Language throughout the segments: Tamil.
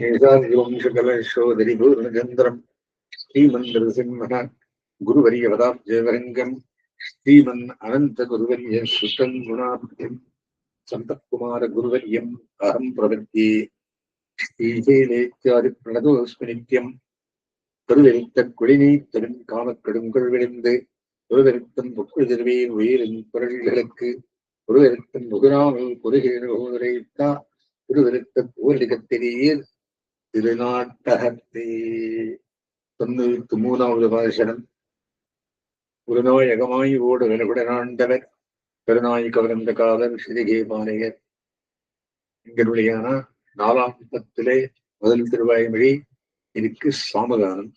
ேதாதிவம்சகலசோதரிபூர்ணச்சந்திரம் ஸ்ரீமந்திரசிம்மன குருவரியவதாப்ஜயவரங்கம் ஸ்ரீமன் அனந்த குருவரிய சுத்தம் குணாபியம் சந்தகுமார குருவரியம் அகம் பிரவர்த்தி ஸ்ரீஜேலேத்தியாதி பிரணதோஸ்மி நித்யம் திருவெருத்த குடிநீ தரும் காமக்கடுங்கள் விழுந்து ஒருவருத்தம் புக்குள் திருவையின் உயிரின் குரல்களுக்கு ஒருவருத்தம் முகுராமல் குறுகிற ஒருவருத்த போரிடத்திலேயர் திருநாட்டகத்தே. தொண்ணூத்தி மூணாவது பாசனம் ஒரு நோய் அகமாய் ஓடு விலகுடனாண்டவர் பெருநாய் கவர்ந்த காதல் சிறிகே பானையர் எங்களுடையான நாலாம் பத்திலே முதல் திருவாய்மொழி இருக்கு சாமகானம்.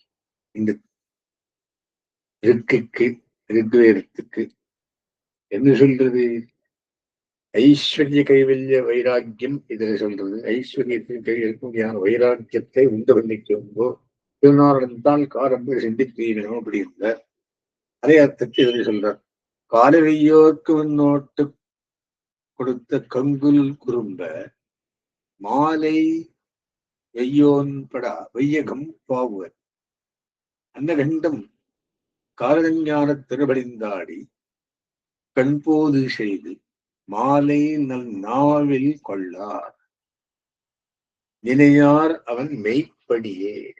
இந்த ரிக்குக்கு ரிக்வேதத்துக்கு. என்ன சொல்றது? ஐஸ்வர்ய கைவல்ய வைராக்கியம் இதுல சொல்றது ஐஸ்வர்யத்தின் கையில் இருக்கக்கூடிய வைராக்கியத்தை உண்டு பண்ணிக்கும்போ திருநாரணத்தால் காரம்பு சிந்திப்பீரணும் அப்படி இல்லை அதே அர்த்தத்தை இதில் சொல்றார். காலவையோர்க்கு முன்னோட்டு கொடுத்த கங்குல் குறும்ப மாலை வெய்யோன்படா வையகம் பாவுவர். அந்த கண்டம் காலஞான திருபடிந்தாடி கண்போது செய்து மாலை நல் நாவில் கொள்ளார். நினையார் அவன் மெய்ப்படியே.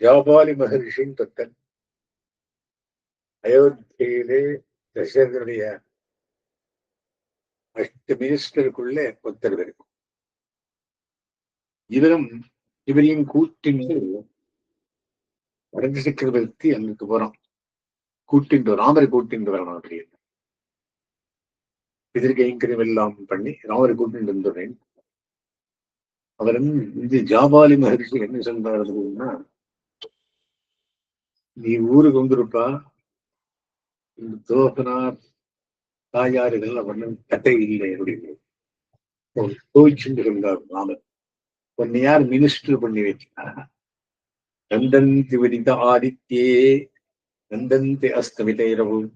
ஜாபாலி மகரிஷின் தத்தன். அயோத்தியிலே தசரதனுடைய அஷ்ட மினிஸ்டருக்குள்ளே ஒத்தர் இருக்கும். இவரும் இவரையும் கூட்டின்னு வடக்கு சக்கரவர்த்தி அங்குக்கு போறோம் கூட்டிண்டு ராமரை கூட்டிண்டு வரணும் அப்படின்னு எதிர்கைங்கரம் எல்லாம் பண்ணி ராமரை கூட்டிண்டு வந்துடுறேன் அவரும் இந்த ஜாபாலி மகர்ஷி என்ன சொல்றாரு அப்படின்னா நீ ஊருக்கு வந்திருப்பா இந்த தோகனார் தாயாறுகள் அவன் கதை இல்லை அப்படின்னு. கோவிச்சுண்டு இருந்தார் ராமர். உன்னை யார் மினிஸ்டர் பண்ணி வச்சா நந்தந்தி விரித ஆதித்யே நந்தந்தி அஸ்தமிதைரவும்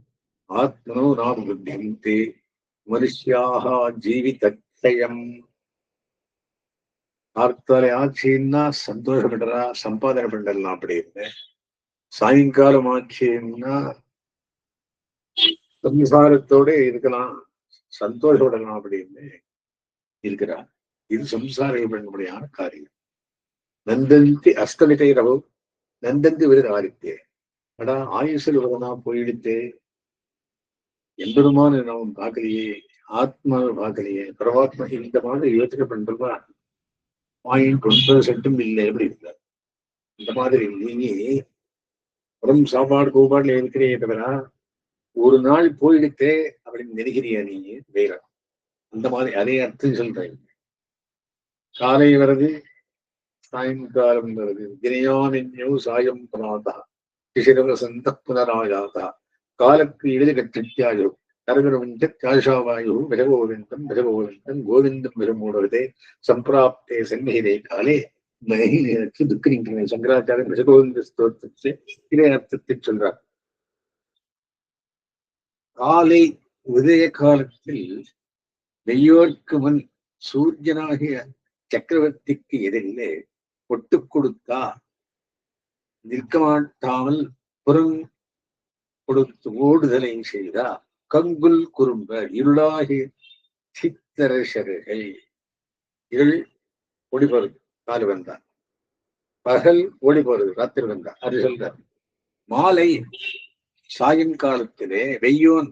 ஆத்மனோ நாம் புத்தியந்தே மனுஷியாக ஜீவிதயம் ஆர்த்தால ஆட்சின்னா சந்தோஷப்படுறா சம்பாதனை பண்ணலாம் அப்படின்னு சாயங்காலம் ஆட்சின்னா சம்சாரத்தோட இருக்கலாம் சந்தோஷப்படலாம் அப்படின்னு இருக்கிறார். இது சம்சாரம் பண்ண காரியம். நந்தந்தி அஸ்தமிதை ரவு நந்தந்தி விருது ஆதித்தே அடா ஆயுசில் விரதனா போயிடுத்தே. எம்பெருமான நாம் பார்க்கலையே ஆத்மாவை பார்க்கலையே பரமாத்மா இந்த மாதிரி யோசனை பண்றதா பாயிண்ட் ஒன்பது செட்டும் இல்லை எப்படி இருந்தார். இந்த மாதிரி நீங்க உடம்பு சாப்பாடு கூப்பாடுல இருக்கிறீங்க தவிர ஒரு நாள் போயிடுத்தே அப்படின்னு நினைக்கிறியா நீங்க வேற? அந்த மாதிரி அதே அர்த்தம் சொல்றேன். காலை வருது சாயங்காலம் வருது தினையாமின்யோ சாயம் பராதா சிசிரவசந்த புனராயாதா காலக்கு எழுதி கற்றித்யாயோ நரகரவிந்த காஷாவாயு விரகோவிந்தம் விரகோவிந்தம் கோவிந்தம் விரமூடவதே சம்பிராப்தே சந்நிகிதே காலே மகிழ்ச்சி துக்கிரிக்கிறேன் சங்கராச்சாரியன் விரகோவிந்த ஸ்தோத்திரத்தை இதே அர்த்தத்தை சொல்றார். காலை உதய காலத்தில் வெய்யோர்க்கு முன் சூரியனாகிய சக்கரவர்த்திக்கு எதிரிலே ஒட்டு கொடுத்தார் நிற்க மாட்டாமல் புறம் கொடுத்து ஓடுதலை செய்தா? கங்குல் குறும்ப இருளாகி சித்தரசர்கள் இருள் ஒளி போறது காலு வந்தான் பகல் ஒளி போறது ராத்திரி வந்தான் அது சொல்றார். மாலை சாயங்காலத்திலே வெய்யோன்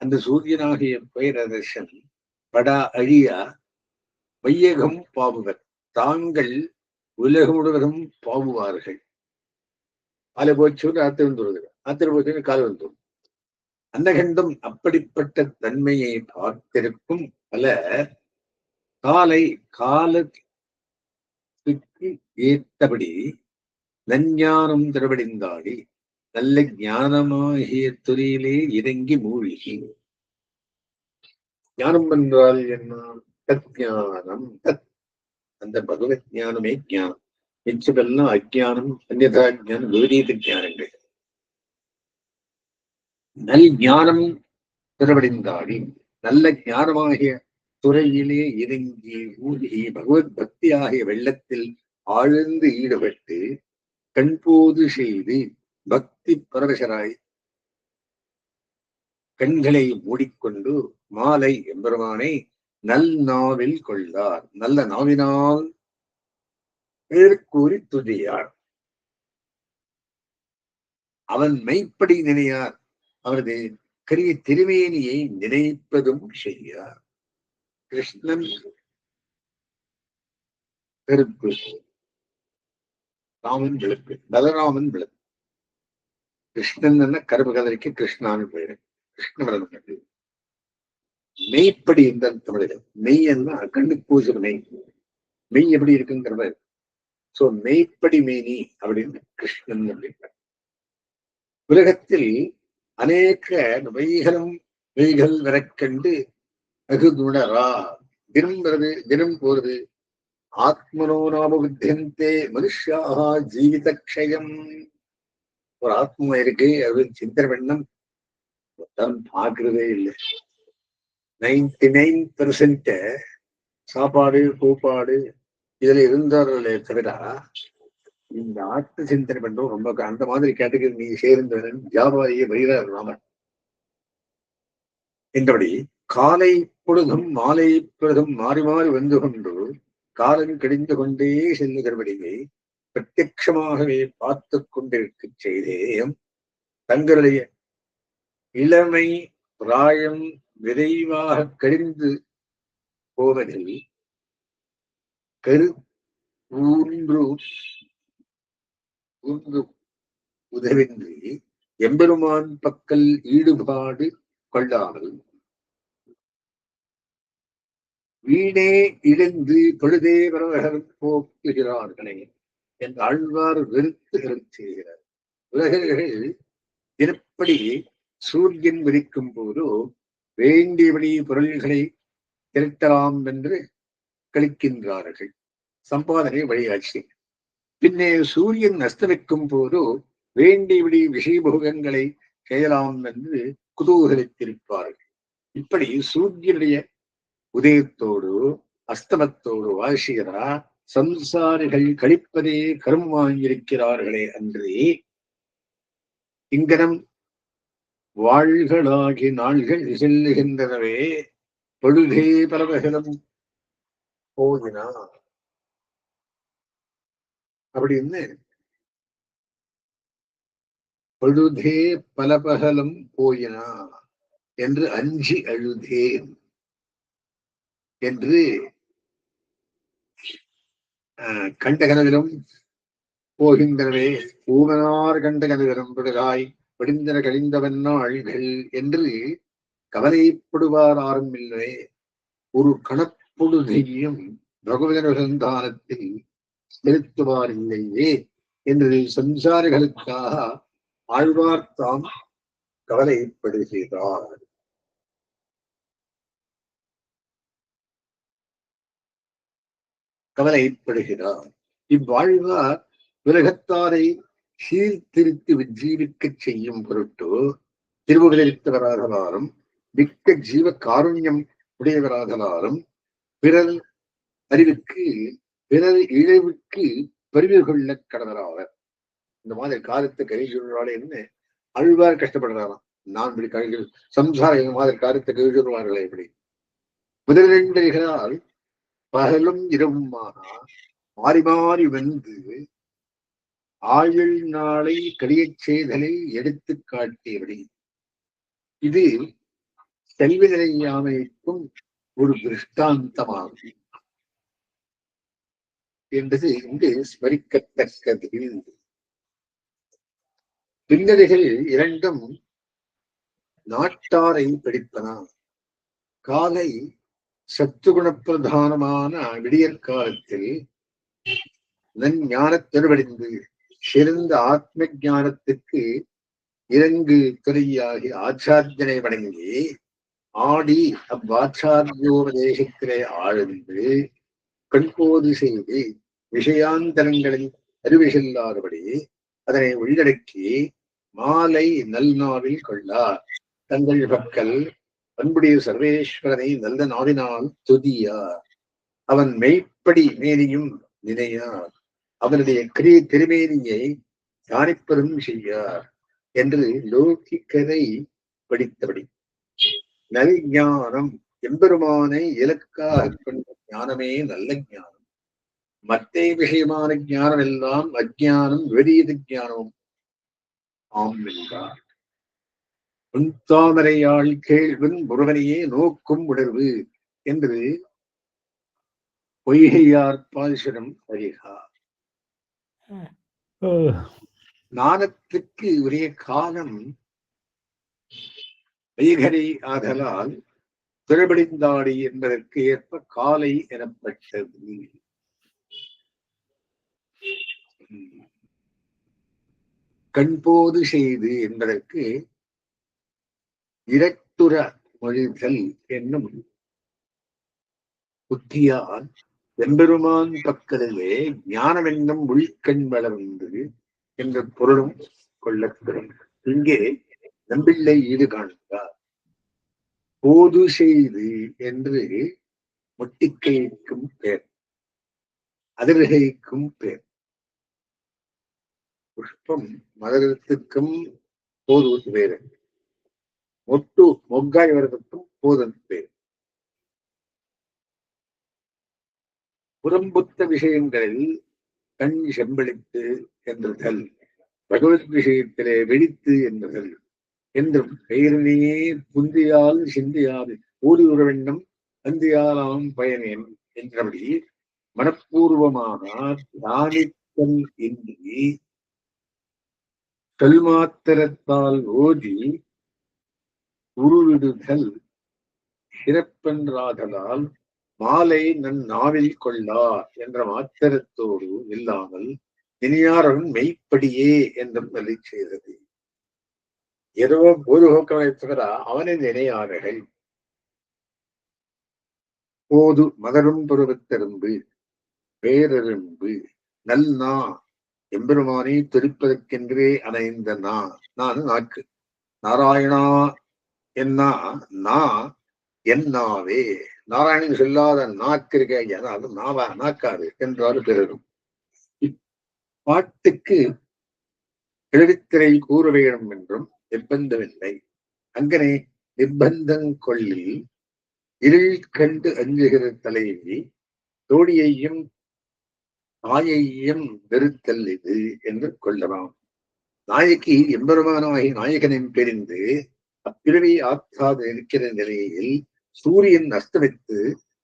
அந்த சூரியனாகிய பேரரசன் படா அழியா வையகம் பாவுவர். தாங்கள் உலகம் முழுவதும் பாவுவார்கள். காலை போச்சு ராத்திரி வந்துடுது ராத்திரி போச்சு கால் வந்துடும் அந்த கண்டம் அப்படிப்பட்ட தன்மையை பார்த்திருக்கும் பல காலை காலத்துக்கு ஏற்றபடி நஞ்ஞானம் திரவடிந்தாடி நல்ல ஞானமாகிய துறையிலே இறங்கி மூழ்கி. ஞானம் என்றால் என்ன? தத் ஞானம் தத் அந்த பகவத் ஞானமே ஞானம். மிச்சதெல்லாம் அஜானம் அந்நதா ஜானம் விபரீத ஜானங்கள் நல் ஞானம் திறவடைந்தாடி நல்ல ஞானமாகிய துறையிலே இறங்கி ஊதி பகவத் பக்தி ஆகிய வெள்ளத்தில் ஆழ்ந்து ஈடுபட்டு கண்போது செய்து பக்தி பரவசராய் கண்களை மூடிக்கொண்டு மாலை எம்பெருமானை நல் நாவில் கொள்ளார். நல்ல நாவினால் பேர் கூறி துதியார். அவன் மெய்ப்படி நினையார். அவரது கரிய திருமேனியை நினைப்பதும் செய்யார். கிருஷ்ணன் கருப்பு ராமன் விளக்கு பலராமன் விளக்கு. கிருஷ்ணன் என்ன கருப்பு கதறிக்கு கிருஷ்ணான்னு பேரு கிருஷ்ணவரன் மெய்ப்படி இந்த தமிழில். மெய் என்ன கண்ணுக்கு பூசுற மெய். மெய் எப்படி இருக்குங்கிறத சோ மெய்ப்படி மேனி அப்படின்னு கிருஷ்ணன் அப்படின்றார் உலகத்தில் அநேக வைகளும் மெய்கள் விரக்கண்டு அகுகுணரா தினம் வருது தினம் போறது ஆத்மனோ நாம புத்தியந்தே மனுஷாக ஜீவித க்ஷயம். ஒரு ஆத்மா இருக்கு அது சிந்தனை பண்ணம் பார்க்கறதே இல்லை. நைன்டி நைன் பெர்சென்ட் சாப்பாடு கூப்பாடு இதுல இருந்தவர்களே தவிர இந்த ஆட்டு சிந்தனை பண்றோம் ரொம்ப அந்த மாதிரி கேட்டகரி நீ சேர்ந்தவன் வியாபாரிய வைரர் ராமன் என்றபடி காலை பொழுதும் மாலை பொழுதும் மாறி மாறி வந்து கொண்டு காலம் கடிந்து கொண்டே செல்லுகிறபடியே பிரத்யமாகவே பார்த்து கொண்டிருக்க செய்தேயம் தங்களுடைய இளமை பிராயம் விரைவாக கழிந்து போவதில் கரு ஊன்று ஊன்று உதவின்றி எம்பெருமான் பக்கல் ஈடுபாடு கொள்ளாமல் வீணே இழந்து பொழுதே வரவர்கள் போக்குகிறார்களே என்று ஆழ்வார் வெறுத்து செய்கிறார். உலகர்கள் தினப்படி சூரியன் விரிக்கும் போதோ வேண்டியபடி பொருள்களை திரட்டலாம் என்று கழிக்கின்றார்கள். சம்பாதனை வழியாட்சி பின்னே சூரியன் அஸ்தமிக்கும் போது வேண்டியபடி விஷயபோகங்களை செய்யலாம் என்று குதூகலித்திருப்பார்கள். இப்படி சூரியனுடைய உதயத்தோடு அஸ்தமத்தோடு வாசிகிறா சம்சாரிகள் கழிப்பதே கரும் வாங்கியிருக்கிறார்களே அன்றி இங்கனம் வாழ்களாகி நாள்கள் செல்லுகின்றனவே பொழுதே பரவகலம் போதினா அப்படின்னு பொழுதே பலபகலம் போயினா என்று அஞ்சி அழுதேன் என்று கண்ட கனவிலும் போகின்றனவே பூமனார் கண்ட கனவிலும் விடுகாய் விடிந்தன கழிந்தவன் நாள்கள் என்று கவலைப்படுவார் ஆரும் ஒரு ஒரு கணப்பொழுதையும் பகவதனுகந்தானத்தில் செலுத்துவார் இல்லையே என்று சம்சாரிகளுக்காக ஆழ்வார்த்தாம் கவலைப்படுகிறார். கவலைப்படுகிறார். இவ்வாழ்வார் உலகத்தாரை சீர்திருத்தி உஜ்ஜீவிக்க செய்யும் பொருட்டு திருவுகளித்தவராகலாலும் மிக்க ஜீவ காருண்யம் உடையவராகலாலும் பிறர் அறிவுக்கு பிறர் இழைவுக்கு பரிவு கொள்ள கடவராவர். இந்த மாதிரி காலத்து கை என்ன? அழுவார் கஷ்டப்படுறாராம். நான் இப்படி கழிகள் சம்சார இந்த மாதிரி காலத்தை கை சொல்வார்களே இப்படி முதலிரண்டர்களால் பகலும் இரவுமாக மாறி மாறி வந்து ஆயுள் நாளை கடியச் செய்தலை எடுத்து காட்டியபடி. இது செல்வ நிலையாமைக்கும் ஒரு திருஷ்டாந்தமாகும். என்பது இங்கு ஸ்மரிக்கத்தக்கது. பின்னதைகள் இரண்டும் நாட்டாரை படிப்பன. காலை சத்துகுண பிரதானமான விடியற்காலத்தில் நன் ஞானத்திருவடிந்து சிறந்த ஆத்ம ஞானத்துக்கு இறங்கு துறையாகி ஆச்சாரியனை வணங்கி ஆடி அவ்வாச்சாரியோபதேசத்திலே ஆழ்ந்து கண்போது செய்து விஷயாந்தரங்களில் அறிவு செல்லாதபடி அதனை உள்ளடக்கி மாலை நல்நாவில் கொள்ளார். தங்கள் பக்கல் அன்புடைய சர்வேஸ்வரனை நல்ல நாவினால் துதியார். அவன் மெய்ப்படி மேனியும் நினையார். அவனுடைய கிரிய திருமேனியை தியானிப்பதும் செய்யார் என்று லோகிக்கதை படித்தபடி நல் ஞானம் எம்பெருமானை இலக்காக கொண்ட ஞானமே நல்ல ஞானம். மற்ற விஷயமான ஞானம் எல்லாம் அஜானம் விபரீத ஞானம் ஆம் என்றார். தாமரையாள் கேள்வன் முருகனையே நோக்கும் உணர்வு என்று பொய்கையார் பால்சரம் அறிகா ஞானத்துக்கு உரிய காலம் வைகரை ஆதலால் திருபடிந்தாடி என்பதற்கு ஏற்ப காலை எனப்பட்டது. கண்போது செய்து என்பதற்கு இரட்டுற மொழிதல் என்னும் புத்தியால் எம்பெருமான் பக்கத்திலே ஞானம் என்னும் உள்கண் வளர்ந்து என்ற பொருளும் கொள்ளப்படும். இங்கே நம்பிள்ளை ஈடு காணுகிறார் போது செய்து என்று முட்டிக்கைக்கும் பேர். அதிர்கைக்கும் பேர். புஷ்பம் மதகத்துக்கும் போது வேறு மொட்டு மொக்காய் வரதுக்கும் போதன் பேர். புறம்புத்த விஷயங்களில் கண் செம்பளித்து என்றுதல். பகவத் விஷயத்திலே வெடித்து என்றதல். என்றும் பெயரிலேயே புந்தியால் சிந்தியாது. ஊதி உற அந்தியாலாம் பயனேன் என்றபடி மனப்பூர்வமாக தியானித்தல் இன்றி கல்மாத்திரத்தால் ஓதி உருவிடுதல் சிறப்பென்றாதலால் மாலை நன் நாவில் கொள்ளா என்ற மாத்திரத்தோடு இல்லாமல் இனியாரன் மெய்ப்படியே என்றும் சொல்லி செய்தது. எதுவும் போதுகோக்கவனை தவிர அவனின் இணையானகள் போது மதரும் பருவத்தெரும்பு பேரெரும்பு நல் நா எம்பெருமானை துரிப்பதற்கென்றே அணைந்த நா நான் நாக்கு. நாராயணா என்னா நா என்னாவே நாராயணன் சொல்லாத நாக்கு இருக்க அதாவது நாவா நாக்காது என்றாரு பிறரும். பாட்டுக்கு எழுதித்திரை கூற வேண்டும் என்றும் நிர்பந்தமில்லை. அங்கனே நிர்பந்தம் கொள்ளில் இருள் கண்டு அஞ்சுகிற தலைவி தோழியையும் தாயையும் வெறுத்தல் இது என்று கொள்ளலாம். நாயகி எம்பெருமானாகி நாயகனின் பிரிந்து அப்பிறவி ஆற்றாது இருக்கிற நிலையில் சூரியன் அஸ்தமித்து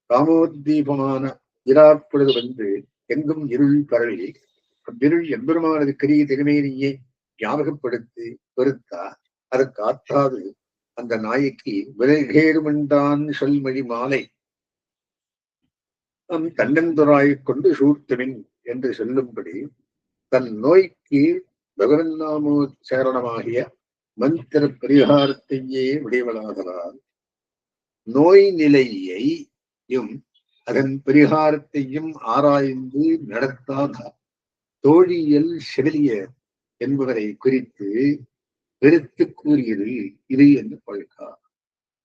காமோத்தீபமான இராப்பொழுது வந்து எங்கும் இருள் பரவி அவ்விருள் எம்பெருமானது கிரிய திருமேனியை ஞாபகப்படுத்தி பெருத்தா அது காத்தாது அந்த நாய்க்கு விலகேறுமென்றான் சொல்மொழி மாலை. நம் தன்னந்துராய்க் கொண்டு சூர்த்தமின் என்று சொல்லும்படி தன் நோய்க்கு பகவன் சேரணமாகிய மந்திர பரிகாரத்தையே விடைவளாதலால் நோய் நிலையையும் அதன் பரிகாரத்தையும் ஆராய்ந்து நடத்தாத தோழியல் செவிலியர் என்பவரை குறித்து வெறுத்து கூறியது இது என்று கொள்கா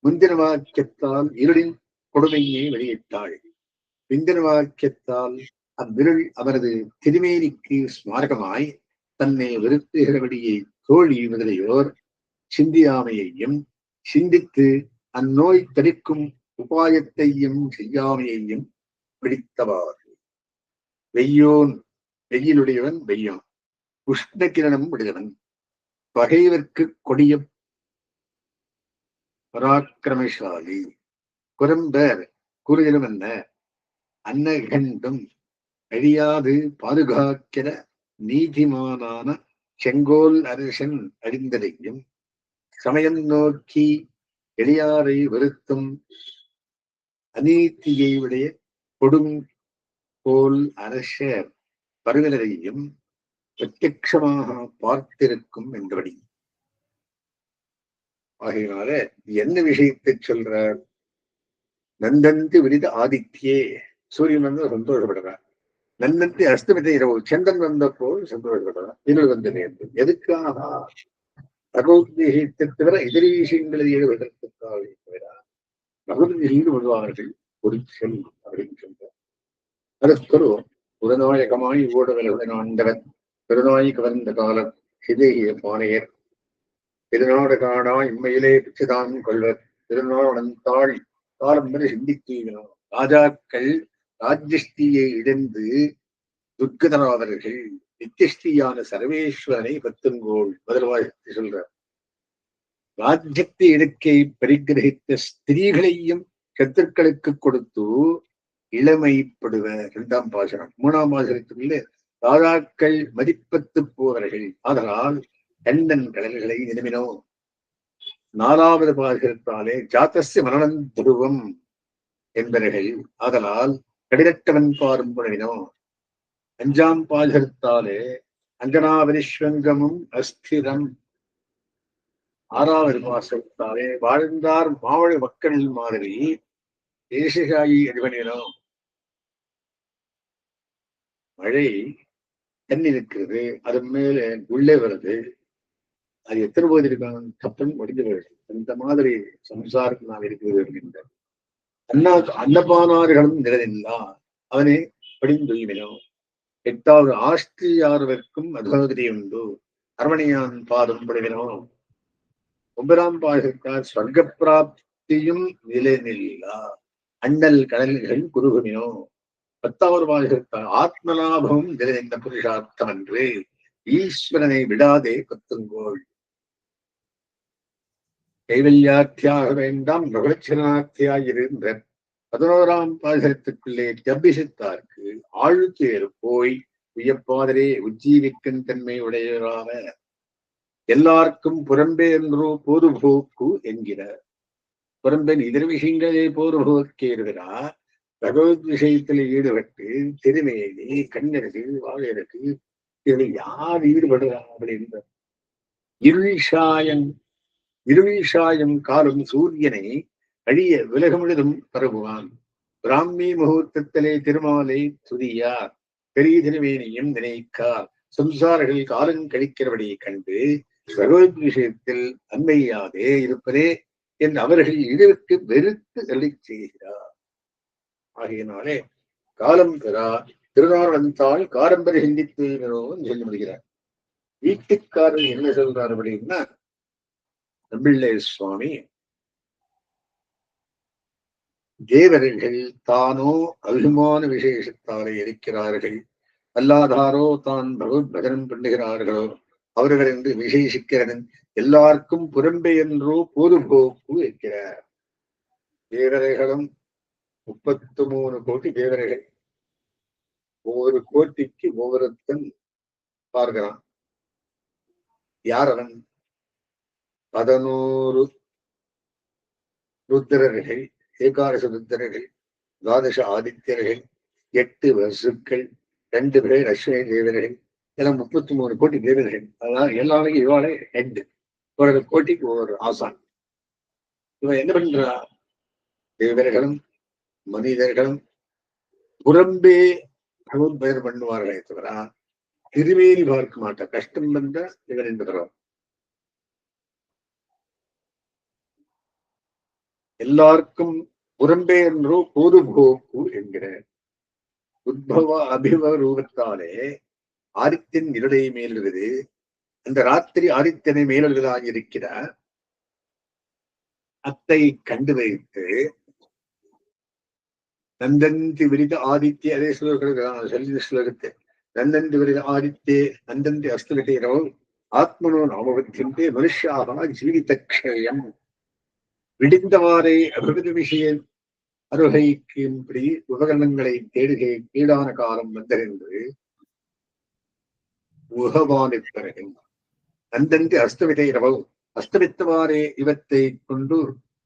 முந்தின வாக்கியத்தால் இருளின் கொடுமையை வெளியிட்டாள். பிந்தின வாக்கியத்தால் அவ்விருள் அவரது திருமேனிக்கு ஸ்மாரகமாய் தன்னை வெறுத்துகிறபடியை தோழி முதலியோர் சிந்தியாமையையும் சிந்தித்து அந்நோய் தடுக்கும் உபாயத்தையும் செய்யாமையையும் பிடித்தவாறு. வெய்யோன் வெயிலுடையவன் வெய்யான். உஷ்ண கிரணம் உடையவன் பகைவர்க்கு கொடிய பராக்கிரமசாலி. குரம்பர் கூறுகிறவன் என்ன? அன்னகண்டும் அழியாது பாதுகாக்கிற நீதிமானான செங்கோல் அரசன் அறிந்ததையும் சமயம் நோக்கி எளியாரை வருத்தும் அநீத்தியை உடைய கொடும் போல் அரசர் பருவலரையும் பிரத்யமாக பார்த்திருக்கும் என்றபடி ஆகையினால என்ன விஷயத்தை சொல்றார் நந்தந்து விரித ஆதித்யே. சூரியன் வந்து சந்தோஷப்படுறார். நந்தந்தி அஸ்தமித்த இரவு சந்திரன் வந்தப்போ சந்தோஷப்படுறார். இருள் வந்து நேர்ந்து. எதுக்காக? பகவத் தவிர இதர விஷயங்களை எழுவதற்காக தவிர பகவதில் ஒரு செல் அப்படின்னு சொல்றார். அடுத்தொரு உடனாயகமாய் ஓடுவலுடன் உடனாண்டவன் பெருநாய் கவர்ந்த காலம் சிதைய பானையர். திருநாடு காணா இம்மையிலே பிச்சுதான் கொள்வர். திருநாளந்தாள் காலம் வரை சிந்தித்தீவினோம் ராஜாக்கள் ராஜ்யஸ்தியை இழந்து துர்கதனாதர்கள் நித்தியஸ்தியான சர்வேஸ்வரனை பத்துங்கோள். முதல்வாய் சொல்றார். ராஜ்யத்தை இடுக்கை பரிகிரகித்த ஸ்திரீகளையும் சத்துருக்களுக்கு கொடுத்து இளமைப்படுவ இரண்டாம் பாசனம் மூணாம் பாசனத்துக்குள்ளே ராஜாக்கள் மதிப்பத்து போவர்கள் அதனால் கண்ணன் கடல்களை நிறுமினோ நாலாவது பாசனத்தாலே ஜாத்தசிய மரணம் துருவம் என்பவர்கள் ஆதலால் கடிதட்டவன் பாரும் புனவினோ அஞ்சாம் பாசனத்தாலே அஞ்சனாவிரிஸ்வங்கமும் அஸ்திரம். ஆறாவது பாசத்தாலே வாழ்ந்தார் மாவழ மக்கள் மாதிரி தேசிகாயி அடிவனினோ மழை தண்ணி இருக்கிறது அது மேல உள்ளே வருது. அது எத்தனை போது இருக்காங்க தப்புன்னு வருது அந்த மாதிரி சம்சாரம் நான் இருக்கிறது என்கின்ற. அண்ணா அன்னபானார்களும் நிறைந்தா அவனே படிந்துயினோ எட்டாவது ஆஸ்திரியார்வர்க்கும் அதோதரி உண்டு. அரமணியான் பாதம் படிவினோ ஒன்பதாம் பாகத்தார் ஸ்வர்க்க பிராப்தியும் நிலைநில்லா. அண்ணல் கடல்கள் குருகுமினோ பத்தாவது பாகத்தார் ஆத்மலாபம் நிலைநின்ற புருஷார்த்தம் என்று ஈஸ்வரனை விடாதே கத்துங்கோள். கைவல்யாத்தியாக வேண்டாம் பிரபலட்சணார்த்தியாய் இருந்த பதினோராம் பாசனத்துக்குள்ளே ஜபிசித்தார்க்கு ஆழ்த்தேர் போய் உயப்பாதரே உஜ்ஜீவிக்கும் தன்மை உடையவரான எல்லாருக்கும் புறம்பே என்றோ போதுபோக்கு என்கிற புறம்பெண் இதர விஷயங்களே போதுபோக்கிறார் பகவத் விஷயத்தில் ஈடுபட்டு திருமேனி கண்ணருக்கு வாழருக்கு இதில் யார் ஈடுபடுறா அப்படின்ற இருவிஷாயம் இருவிஷாயம் காலம் சூரியனை அழிய விலகமிழுதும் பரவுவான் பிராமி முகூர்த்தத்திலே திருமாலை துதியார் பெரிய திருமேனியும் நினைக்கார். சம்சாரர்கள் காலம் கழிக்கிறபடியை கண்டு பகவத் விஷயத்தில் அன்மையாதே இருப்பதே என்று அவர்கள் இதற்கு வெறுத்து தள்ளி செய்கிறார். ஆகையினாலே காலம் பெறா திருநாரணத்தால் காரம்பரை சிந்தித்து சொல்லி முடிகிறார் வீட்டுக்காரர் என்ன சொல்றார் அப்படின்னா தமிழே சுவாமி தேவர்கள் தானோ அபிமான விசேஷத்தாலே இருக்கிறார்கள். அல்லாதாரோ தான் பகவத் பஜனம் பண்ணுகிறார்களோ அவர்கள் என்று விசேஷிக்கிறன் எல்லாருக்கும் புறம்பே என்றோ பொதுபோக்கு இருக்கிறார். தேவரைகளும் முப்பத்து மூணு கோடி தேவரைகள் ஒவ்வொரு கோட்டிக்கு ஒவ்வொருத்தன் பார்க்கிறான். யார் அவன்? பதினோரு ருத்திரர்கள் ஏகாதச ருத்திரர்கள் துவாதச ஆதித்யர்கள் எட்டு வசுக்கள் ரெண்டு பேர் அஸ்வினி தேவர்கள் எல்லாம் முப்பத்தி மூணு கோடி தேவர்கள். அதான் எல்லாமே இவாளே ஹெட் ஒரு கோட்டிக்கு ஒவ்வொரு ஆசான். இவன் என்ன பண்றா தேவர்களும் மனிதர்கள் புறம்பே பகவத் பெயர் பண்ணுவார்களே தவிர திருவேலி பார்க்க மாட்டார் கஷ்டம் வந்த இவர் என்பதுறான் எல்லாருக்கும் புறம்பே என்றோ பொதுபோக்கு என்கிற உத்பவ அபிபவ ரூபத்தாலே ஆதித்தின் இருளை மேலுவது அந்த ராத்திரி ஆதித்தனை மேலுவதாக இருக்கிற அத்தை கண்டு வைத்து நந்தந்தி விரித ஆதித்ய அதே ஸ்லோகங்கள் சொல்லி ஸ்லோகத்தை. நந்தந்தி விரித ஆதித்யே நந்தந்தி அஸ்தவிட்டீரோ ஆத்மனோ நாமபத்தியந்தே மனுஷாக ஜீவிதக்ஷயம். விடிந்தவாறே அபிவித விஷய அருகைக்கும்படி உபகரணங்களை தேடுகை கீழான காலம் வந்தென்று உகவானிப்பர்கள் நந்தந்தி அஸ்தவிதைரவோ அஸ்தமித்தவாறே இவத்தை கொண்டு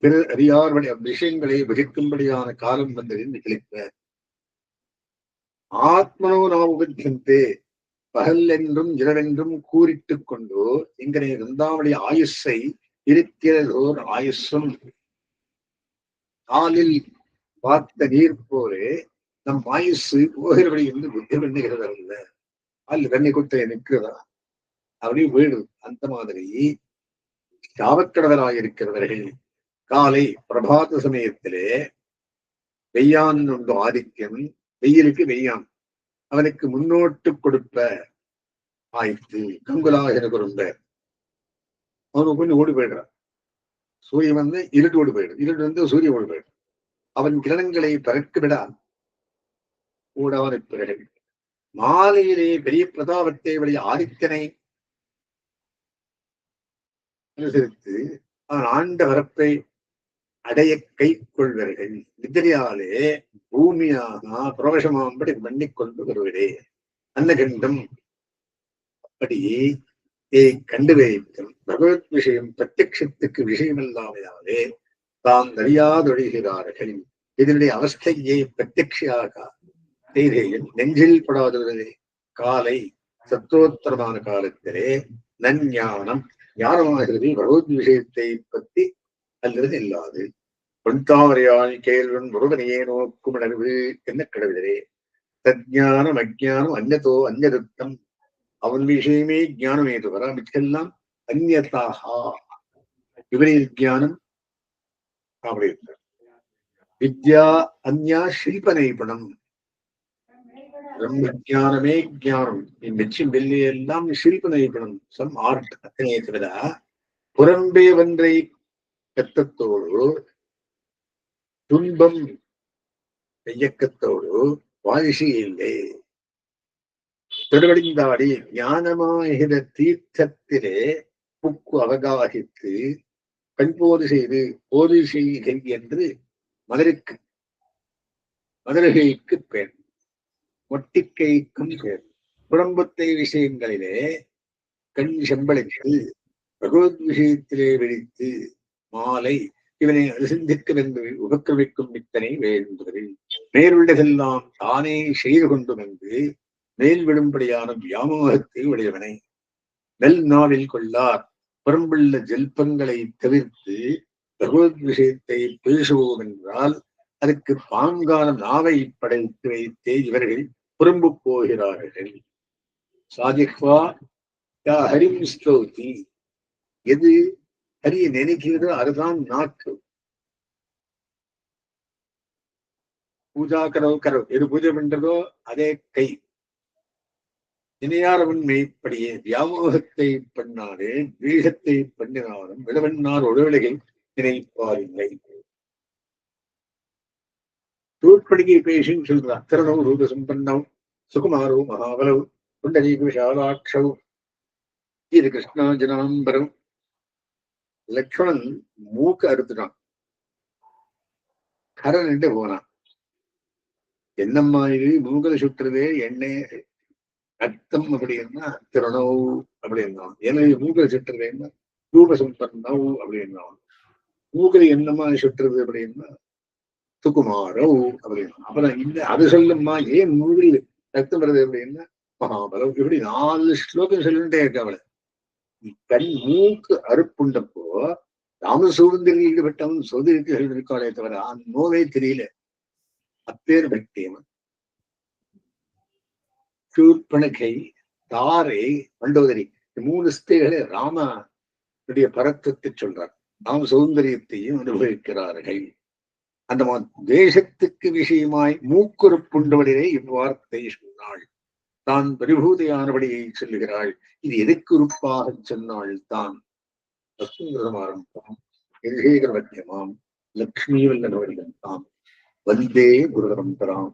பிறர் அறியார்வழி விஷயங்களை விகிக்கும்படியான காலம் வந்தது நிகழ்த்த ஆத்மனோ நாம் பகல் என்றும் இரவென்றும் கூறிட்டுக் கொண்டு எங்களை இருந்தாவுடைய ஆயுஷை இருக்கிறதோர் ஆயுஷும் காலில் பார்த்த நீர் போலே நம் ஆயுசு போகிறபடி என்று புத்தி பண்ணுகிறது அல்ல. அல்ல தண்ணி குட்டை நிற்கிறதா? அப்படி வீடு அந்த மாதிரி. சாவக்கடவராயிருக்கிறவர்கள் காலை பிரபாத சமயத்திலே வெய்யான் உண்டு ஆதிக்கம் வெயிலுக்கு வெய்யான். அவனுக்கு முன்னோட்டு கொடுப்ப ஆயிற்று கங்குலாக எனக்கு ரொம்ப அவனுக்கு கொஞ்சம் ஓடி போயிடுறான். சூரியன் வந்து இருட்டு ஓடி போயிடும் இருட்டு வந்து சூரியன் ஓடி போயிடும் அவன் கிரணங்களை பறக்க விட அவனை பிறகு. மாலையிலே பெரிய பிரதாபத்தை வழி ஆதித்தனை அனுசரித்து அவன் ஆண்ட வரப்பை அடைய கை கொள்வர்கள் நிதிரியாலே பூமியாக பிரவசமாம்படி பண்ணிக்கொண்டு வருவரே அன்னகண்டம் அப்படி கண்டு வைத்தும் பகவத் விஷயம் பிரத்யத்துக்கு விஷயமில்லாமையாலே தாம் அறியாதொழிகிறார்கள் இதனுடைய அவஸ்தையை பிரத்யக்ஷியாக செய்தேன் நெஞ்சில் படாதவர்களே காலை சத்தோத்தரமான காலத்திலே நஞ்ஞானம் ஞானமாகிறது. பகவத் விஷயத்தை பற்றி அல்லது இல்லாது. பொன்தாமரையால் கேள்வன் முருகனையே நோக்கும் அளவு என்ன கடவுளரே தஜானம் அஜானம் அந்நதோ அந்நதத்தம். அவன் விஷயமே ஜானம் ஏது தவிர மிச்செல்லாம் அந்நதாகா. விபரீத ஜானம் அப்படி வித்யா அந்யா சில்ப நைபுணம் பிரம்மஜானமே ஜானம் மிச்சம் வெள்ளி எல்லாம் சில்ப நைபுணம் சம் ஆர்ட் அத்தனையை தவிர புறம்பே ஒன்றை இயக்கத்தோடு துன்பம் இயக்கத்தோடு வாரிசு இல்லை. திருவடிந்தாடி ஞானமாகிற தீர்த்தத்திலே புக்கு அவகாசித்து கண்போது செய்து போது செய்கை என்று மதுரைக்கு மதுரகைக்கு பெண் மொட்டிக்கைக்கும் பெண் புறம்புத்தை விஷயங்களிலே கண் செம்பளித்து பகவத் விஷயத்திலே வெடித்து மாலை இவனை சிந்திக்க என்று உபக்கிரமிக்கும் நித்தனை வேண்டுகிறது மேலுள்ளதெல்லாம் தானே செய்து கொண்டு வந்து மேல் விடும்படியான வியாமோகத்தை உடையவனை. நெல் நாவில் கொள்ளார் புறம்புள்ள ஜெல்பங்களை தவிர்த்து பகவத் விஷயத்தை பேசுவோம் என்றால் அதுக்கு பாங்கான நாவை படைத்து வைத்தே இவர்கள் புறம்பு போகிறார்கள். சாதிக்வா யா ஹரிம் ஸ்லோதி எது ஹரிய நினைக்கிறது அதுதான் நாக்கு. பூஜா கரவு கரவு எது பூஜை பண்றதோ அதே கை. இணையார் உண்மைப்படியே வியாமோகத்தை பண்ணாலே வீகத்தை பண்ணினாலும் விளவன்னார் ஒழுவிலகை நினைப்பாரில்லை. தூட்படிகை பேசின்னு சொல்றான் திறனவு ரூப சம்பன்னவ் சுகுமாரோ மகாபலவு புண்டரீக விஷாலாட்சவு. இது கிருஷ்ணாஜனாம்பரம் லக்ஷ்மணன் மூக்கு அறுத்துட்டான். கரை நின்று போனான். என்னம்மா இது மூக்கலை சுற்றுறதே எண்ணெய் ரத்தம் அப்படின்னா திறனவு அப்படின்னா எனவே மூக்கலை சுற்றுறதுன்னா ரூப சம்பன்னவ் அப்படின்னா மூக்கலை என்னம்மா சுற்றுறது அப்படின்னா துக்குமாரவு அப்படின்னா அப்புறம் இந்த அது சொல்லுமா ஏன் மூவில் ரத்தம் வருது அப்படின்னா மகாபலம். இப்படி நாலு ஸ்லோகம் சொல்லிட்டே இருக்கு அவளை. கண் மூக்கு அறுப்புண்டப்போ ராம சூழ்ந்திரில் ஈடுபட்டவன் சொதிருக்கு இருக்காளே தவிர அந்த நோவே தெரியல. அப்பேர் பக்தியவன் சூர்பனகை தாரை மண்டோதரி மூணு ஸ்திரிகளை ராமனுடைய பரத்துவத்தை சொல்றார். ராம சௌந்தரியத்தையும் அனுபவிக்கிறார்கள். அந்த தேசத்துக்கு விஷயமாய் மூக்குறுப்புண்டவடிலே இவ்வார்த்தை சொன்னாள். தான் பரிபூதையானபடியை சொல்லுகிறாள். இது எதற்கு உறுப்பாக சொன்னாள் தான் ஆரம்பம் எதிரேகரவத்தியமாம் லக்ஷ்மி வல்லனவரிடம் தாம் வந்தே குரு பரம்பராம்